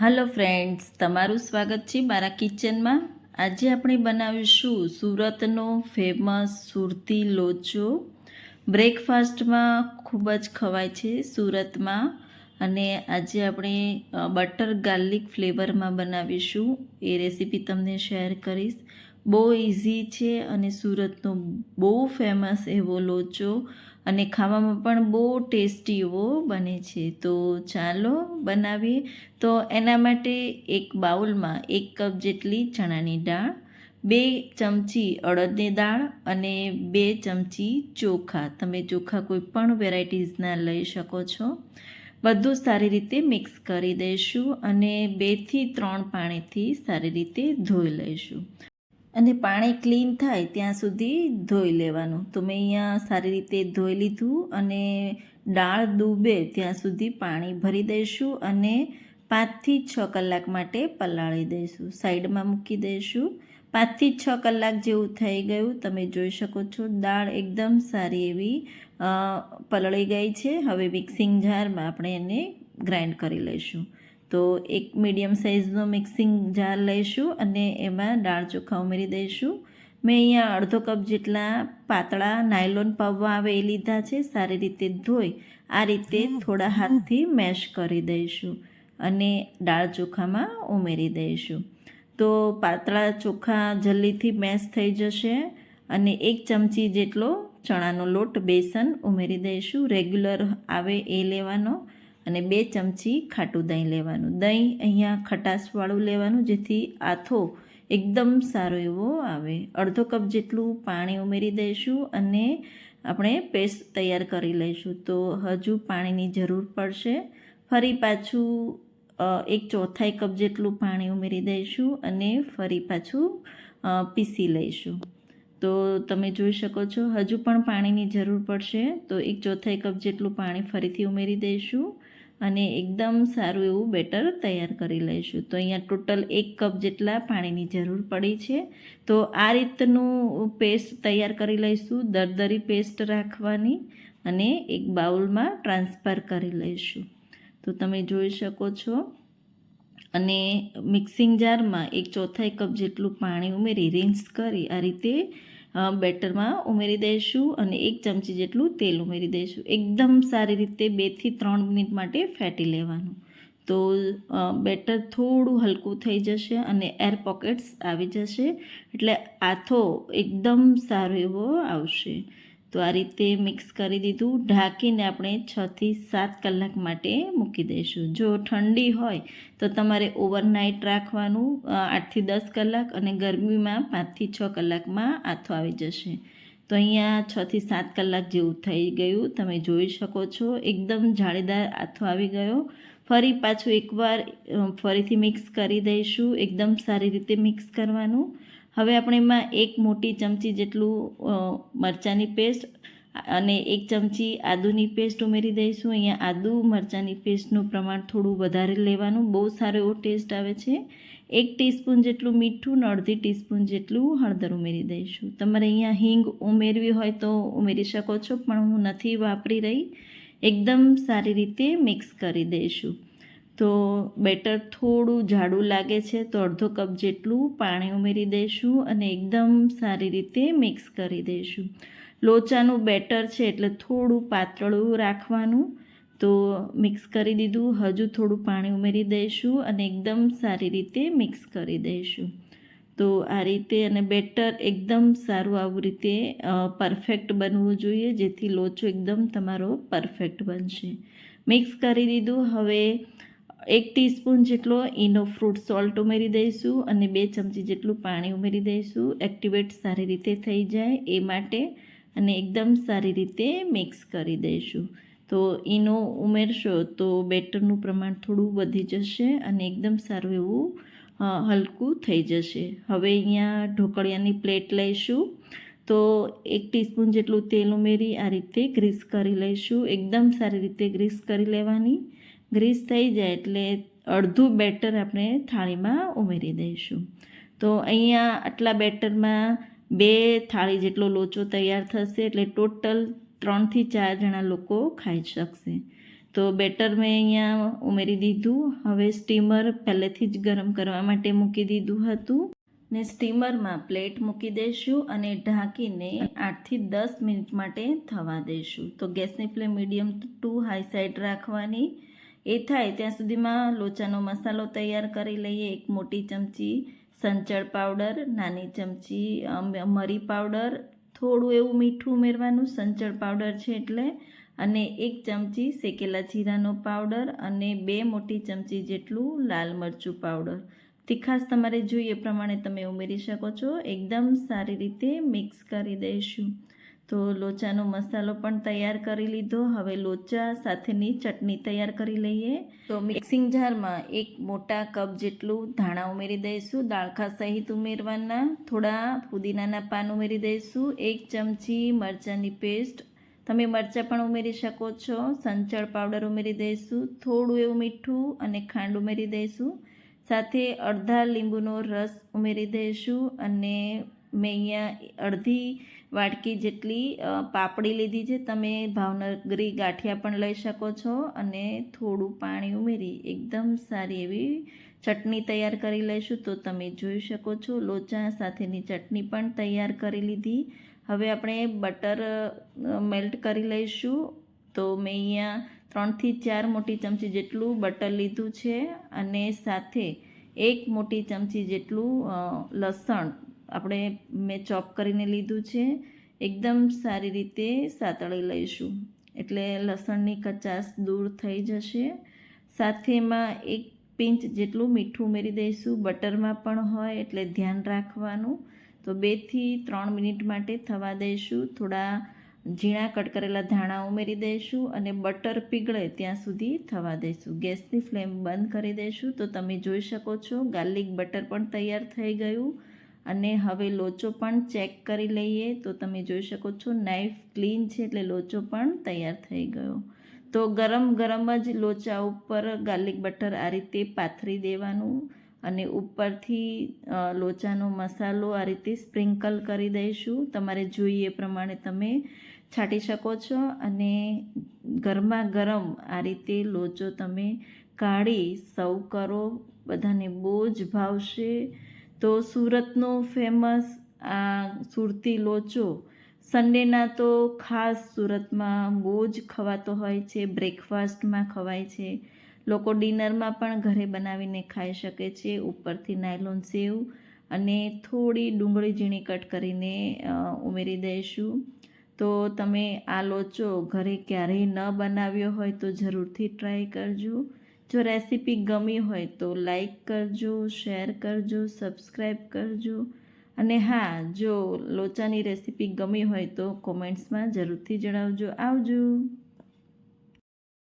હાલો friends તમારું સ્વાગત છે મારા કિચનમાં. આજે આપણે બનાવીશું સુરતનો ફેમસ સુરતી લોચો. બ્રેકફાસ્ટમાં ખૂબ જ ખવાય છે સુરતમાં. અને આજે આપણે બટર ગાર્લિક ફ્લેવરમાં બનાવીશું. એ રેસીપી તમને શેર કરીશ. બહુ ઇઝી છે અને સુરતનો બહુ ફેમસ એવો લોચો. અને ખાવામાં પણ બહુ ટેસ્ટી એવો બને છે. તો ચાલો બનાવીએ. તો એના માટે એક બાઉલમાં એક કપ જેટલી ચણાની દાળ, બે ચમચી અડદની દાળ અને બે ચમચી ચોખા. તમે ચોખા કોઈ પણ વેરાયટીઝના લઈ શકો છો. બધું સારી રીતે મિક્સ કરી દઈશું અને બેથી ત્રણ પાણીથી સારી રીતે ધોઈ લઈશું. અને પાણી ક્લીન થાય ત્યાં સુધી ધોઈ લેવાનું. તો મેં અહીંયા સારી રીતે ધોઈ લીધું અને દાળ ડૂબે ત્યાં સુધી પાણી ભરી દઈશું અને પાંચથી છ કલાક માટે પલાળી દઈશું. સાઈડમાં મૂકી દઈશું. પાંચથી છ કલાક જેવું થઈ ગયું. તમે જોઈ શકો છો દાળ એકદમ સારી એવી પલળી ગઈ છે. હવે મિક્સિંગ જારમાં આપણે એને ગ્રાઇન્ડ કરી લઈશું. તો એક મીડિયમ સાઇઝનો મિક્સિંગ જાર લઈશું અને એમાં દાળ ચોખા ઉમેરી દઈશું. મેં અહીંયા અડધો કપ જેટલા પાતળા નાયલોન પૌવા આવે એ લીધા છે સારી રીતે ધોઈ આ રીતે થોડા હાથથી મેશ કરી દઈશું અને દાળ ચોખામાં ઉમેરી દઈશું. તો પાતળા ચોખા જલ્દીથી મેશ થઈ જશે અને એક ચમચી જેટલો ચણાનો લોટ બેસન ઉમેરી દઈશું. રેગ્યુલર આવે એ લેવાનો. અને બે ચમચી ખાટું દહીં લેવાનું. દહીં અહીંયા ખટાશવાળું લેવાનું, જેથી આથો એકદમ સારો એવો આવે. અડધો કપ જેટલું પાણી ઉમેરી દઈશું અને આપણે પેસ્ટ તૈયાર કરી લઈશું. તો હજુ પાણીની જરૂર પડશે. ફરી પાછું એક ચોથાઈ કપ જેટલું પાણી ઉમેરી દઈશું અને ફરી પાછું પીસી લઈશું. તો તમે જોઈ શકો છો, હજુ પણ પાણીની જરૂર પડશે. તો એક ચોથાઈ કપ જેટલું પાણી ફરીથી ઉમેરી દઈશું. અને એકદમ સારું એવું બેટર તૈયાર કરી લઈશું. તો અહીંયા ટોટલ એક કપ જેટલા પાણીની જરૂર પડી છે. તો આ રીતનું પેસ્ટ તૈયાર કરી લઈશું, દરદરી પેસ્ટ રાખવાની અને એક બાઉલમાં ટ્રાન્સફર કરી લઈશું. તો તમે જોઈ શકો છો. અને મિક્સિંગ જારમાં એક ચોથાઈ કપ જેટલું પાણી ઉમેરી રિન્સ કરી, આ રીતે બેટરમાં ઉમેરી દઈશું અને એક ચમચી જેટલું તેલ ઉમેરી દઈશું. એકદમ સારી રીતે બેથી ત્રણ મિનિટ માટે ફેટી લેવાનું. તો બેટર થોડું હલકું થઈ જશે અને એર પોકેટ્સ આવી જશે એટલે આથો એકદમ સારો એવો આવશે. તો આ રીતે મિક્સ કરી દીધું. ઢાંકીને આપણે છથી સાત કલાક માટે મૂકી દઈશું. જો ઠંડી હોય તો તમારે ઓવરનાઇટ રાખવાનું આઠથી દસ કલાક અને ગરમીમાં પાંચથી છ કલાકમાં આથો આવી જશે. તો અહીંયા છથી સાત કલાક જેવું થઈ ગયું. તમે જોઈ શકો છો, એકદમ જાળીદાર આથો આવી ગયો. ફરી પાછું એકવાર ફરીથી મિક્સ કરી દઈશું. એકદમ સારી રીતે મિક્સ કરવાનું. હવે આપણે એમાં એક મોટી ચમચી જેટલું મરચાંની પેસ્ટ અને એક ચમચી આદુની પેસ્ટ ઉમેરી દઈશું. અહીંયા આદુ, મરચાંની પેસ્ટનું પ્રમાણ થોડું વધારે લેવાનું. બહુ સારો એવો ટેસ્ટ આવે છે. એક ટીસ્પૂન જેટલું મીઠું ને અડધી ટીસ્પૂન જેટલું હળદર ઉમેરી દઈશું. તમારે અહીંયા હિંગ ઉમેરવી હોય તો ઉમેરી શકો છો, પણ હું નથી વાપરી રહી. એકદમ સારી રીતે મિક્સ કરી દઈશું. તો બેટર થોડું જાડું લાગે છે તો અડધો કપ જેટલું પાણી ઉમેરી દઈશું અને એકદમ સારી રીતે મિક્સ કરી દઈશું. લોચાનું બેટર છે એટલે થોડું પાતળું રાખવાનું. તો મિક્સ કરી દીધું, હજુ થોડું પાણી ઉમેરી દઈશું અને એકદમ સારી રીતે મિક્સ કરી દઈશું. તો આ રીતે અને બેટર એકદમ સારું આવું રીતે પરફેક્ટ બનવું જોઈએ જેથી લોચો એકદમ તમારો પરફેક્ટ બનશે. મિક્સ કરી દીધું, હવે એક ટીસ્પૂન જેટલો ઈનો ફ્રૂટ સોલ્ટ ઉમેરી દઈશું અને બે ચમચી જેટલું પાણી ઉમેરી દઈશું. એક્ટિવેટ સારી રીતે થઈ જાય એ માટે અને એકદમ સારી રીતે મિક્સ કરી દઈશું. તો ઈનો ઉમેરશો તો બેટરનું પ્રમાણ થોડું વધી જશે અને એકદમ સારું એવું હલકું થઈ જશે. હવે અહીંયા ઢોકળિયાની પ્લેટ લઈશું. તો એક ટીસ્પૂન જેટલું તેલ ઉમેરી આ રીતે ગ્રીસ કરી લઈશું. એકદમ સારી રીતે ગ્રીસ કરી લેવાની. ગ્રીસ થઈ જાય એટલે અડધું બેટર આપણે થાળીમાં ઉમેરી દઈશું. તો અહીંયા આટલા બેટરમાં બે થાળી જેટલો લોચો તૈયાર થશે એટલે ટોટલ ત્રણથી ચાર જણા લોકો ખાઈ શકશે. તો બેટર મેં અહીંયા ઉમેરી દીધું. હવે સ્ટીમર પહેલેથી જ ગરમ કરવા માટે મૂકી દીધું હતું. ને સ્ટીમરમાં પ્લેટ મૂકી દઈશું અને ઢાંકીને આઠથી દસ મિનિટ માટે થવા દઈશું. તો ગેસની flame medium to high side રાખવાની. એ થાય ત્યાં સુધીમાં લોચાનો મસાલો તૈયાર કરી લઈએ. એક મોટી ચમચી સંચળ પાવડર, નાની ચમચી મરી પાવડર, થોડું એવું મીઠું ઉમેરવાનું સંચળ પાવડર છે એટલે, અને એક ચમચી શેકેલા જીરાનો પાવડર અને બે મોટી ચમચી જેટલું લાલ મરચું પાવડર. તીખાસ તમારે જોઈએ પ્રમાણે તમે ઉમેરી શકો છો. એકદમ સારી રીતે મિક્સ કરી દઈશું. તો લોચાનો મસાલો પણ તૈયાર કરી લીધો. હવે લોચા સાથેની ચટણી તૈયાર કરી લઈએ. તો મિક્સિંગ જારમાં એક મોટા કપ જેટલું ધાણા ઉમેરી દઈશું દાળખા સહિત ઉમેરવાના, થોડા પુદીનાના પાન ઉમેરી દઈશું, એક ચમચી મરચાંની પેસ્ટ. તમે મરચાં પણ ઉમેરી શકો છો. સંચળ પાવડર ઉમેરી દઈશું, થોડું એવું મીઠું અને ખાંડ ઉમેરી દઈશું. સાથે અડધા લીંબુનો રસ ઉમેરી દઈશું અને મેં અહીંયા અડધી વાટકી જેટલી પાપડી લીધી છે, તમે ભાવનગરી ગાંઠિયા પણ લઈ શકો છો અને થોડું પાણી ઉમેરી એકદમ સારી એવી ચટણી તૈયાર કરી લઈશું. તો તમે જોઈ શકો છો, લોચા સાથેની ચટણી પણ તૈયાર કરી લીધી. હવે આપણે બટર મેલ્ટ કરી લઈશું. તો મેં અહીંયા ત્રણથી ચાર મોટી ચમચી જેટલું બટર લીધું છે અને સાથે એક મોટી ચમચી જેટલું લસણ આપણે મેં ચોપ કરીને લીધું છે. એકદમ સારી રીતે સાતળી લઈશું. એટલે લસણની કચાશ દૂર થઈ જશે. સાથે એમાં એક પિંચ જેટલું મીઠું ઉમેરી દઈશું. બટરમાં પણ હોય એટલે ધ્યાન રાખવાનું. તો બેથી ત્રણ મિનિટ માટે થવા દઈશું. થોડા ઝીણા કટ કરેલા ધાણા ઉમેરી દઈશું અને બટર પીગળે ત્યાં સુધી થવા દઈશું. ગેસની ફ્લેમ બંધ કરી દઈશું. તો તમે જોઈ શકો છો, ગાર્લિક બટર પણ તૈયાર થઈ ગયું. અને હવે લોચો પણ ચેક કરી લઈએ. તો તમે જોઈ શકો છો નાઈફ ક્લીન છે એટલે લોચો પણ તૈયાર થઈ ગયો. તો ગરમ ગરમ જ લોચા ઉપર ગાર્લિક બટર આ રીતે પાથરી દેવાનું અને ઉપરથી લોચાનો મસાલો આ રીતે સ્પ્રિંકલ કરી દઈશું. તમારે જોઈએ પ્રમાણે તમે છાંટી શકો છો અને ગરમા ગરમ આ રીતે લોચો તમે કાઢી, સર્વ કરો, બધાને બહુ જ ભાવશે. તો સુરતનો ફેમસ આ સુરતી લોચો સન્ડેના તો ખાસ સુરતમાં બહુ જ ખવાતો હોય છે બ્રેકફાસ્ટમાં ખવાય છે. લોકો ડિનરમાં પણ ઘરે બનાવીને ખાઈ શકે છે, ઉપરથી નાયલોન સેવ અને થોડી ડુંગળી ઝીણી કટ કરીને ઉમેરી દઈશું. તો તમે આ લોચો ઘરે ક્યારેય ન બનાવ્યો હોય તો જરૂરથી ટ્રાય કરજો. જો રેસીપી ગમી હોય તો લાઈક કરજો, શેર કરજો સબસ્ક્રાઈબ કરજો. અને હા, જો લોચાની રેસીપી ગમી હોય તો કોમેન્ટ્સમાં જરૂરથી જણાવજો. આવજો.